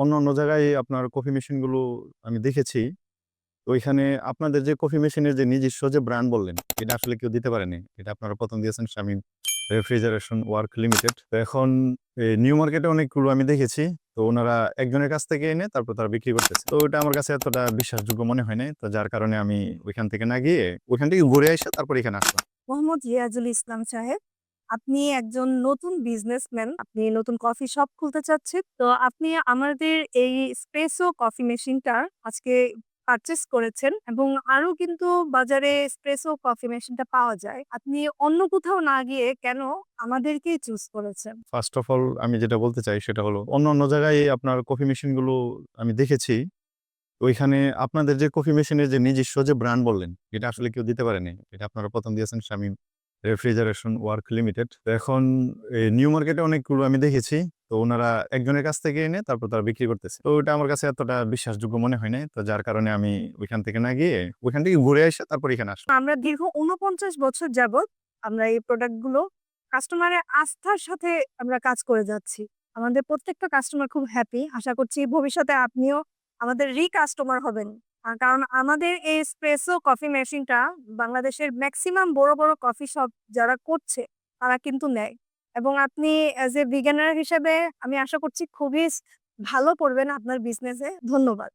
অন্য, অন্য জায়গায় আপনার কফি মেশিনগুলো আমি দেখেছি। ওইখানে আপনাদের যে কফি মেশিনের যে নিজস্ব যে ব্র্যান্ড বললেন, এটা আসলে কেউ দিতে পারেনি। এটা আপনারা ১ম দিয়েছেন শামীম রেফ্রিজারেশন ওয়ার্ক লিমিটেড। তো এখন নিউ মার্কেটে অনেকগুলো আমি দেখেছি। তো ওনারা একজনের কাছ থেকে এনে তারপর তারা বিক্রি করতেছে। তো ওইটা আমার কাছে এতটা বিশ্বাসযোগ্য মনে হয় নাই। তো যার কারণে আমি ওইখান থেকে না গিয়ে ওইখান থেকে ঘুরে আইসা তারপর এখানে আসলাম। মোহাম্মদ রিয়াজুল ইসলাম সাহেব। আপনি একজন নতুন বিজনেসম্যান। আপনি নতুন কফি শপ খুলতে চাচ্ছেন। তো আপনি আমাদের এই এসপ্রেসো কফি মেশিনটা আজকে পারচেজ করেছেন এবং আরও কিন্তু বাজারে এসপ্রেসো কফি মেশিনটা পাওয়া যায়। আপনি অন্য কোথাও না গিয়ে কেন আমাদেরকেই চুজ করেছেন? ফার্স্ট অফ অল আমি যেটা বলতে চাই সেটা হলো অন্য, অন্য জায়গায় আপনার কফি মেশিনগুলো আমি দেখেছি। ওইখানে আপনাদের যে কফি মেশিনের যে নিজস্ব যে ব্র্যান্ড বললেন, এটা আসলে কেউ দিতে পারেনি। এটা আপনারা ১ম দিয়েছেন শামীম রেফ্রিজারেশন ওয়ার্ক লিমিটেড। এখন নিউ মার্কেটে অনেকগুলো আমি দেখেছি। তো ওনারা একজনের কাছ থেকে এনে তারপর তারা বিক্রি করতেছে। তো ওইটা আমার কাছে এতটা বিশ্বাসযোগ্য মনে হয় নাই। তো যার কারণে আমি ওইখান থেকে না গিয়ে, ওইখান থেকে ঘুরে আইসা তারপর এখানে আসলাম। আমরা দীর্ঘ ৪৯ বছর যাবৎ আমরা এই প্রোডাক্টগুলো কাস্টমারের আস্থার সাথে আমরা কাজ করে যাচ্ছি। আমাদের প্রত্যেকটা কাস্টমার খুব হ্যাপি। আশা করছি ভবিষ্যতে আপনিও আমাদের রি-কাস্টমার হবেন। কারণ আমাদের এই স্প্রেসো কফি মেশিনটা বাংলাদেশের ম্যাক্সিমাম বড়, বড় কফি শপ যারা করছে তারা কিন্তু নেয়। এবং আপনি অ্যাজ এ বিজ্ঞানার হিসেবে আমি আশা করছি খুবই ভালো পড়বেন আপনার বিজনেসে। ধন্যবাদ।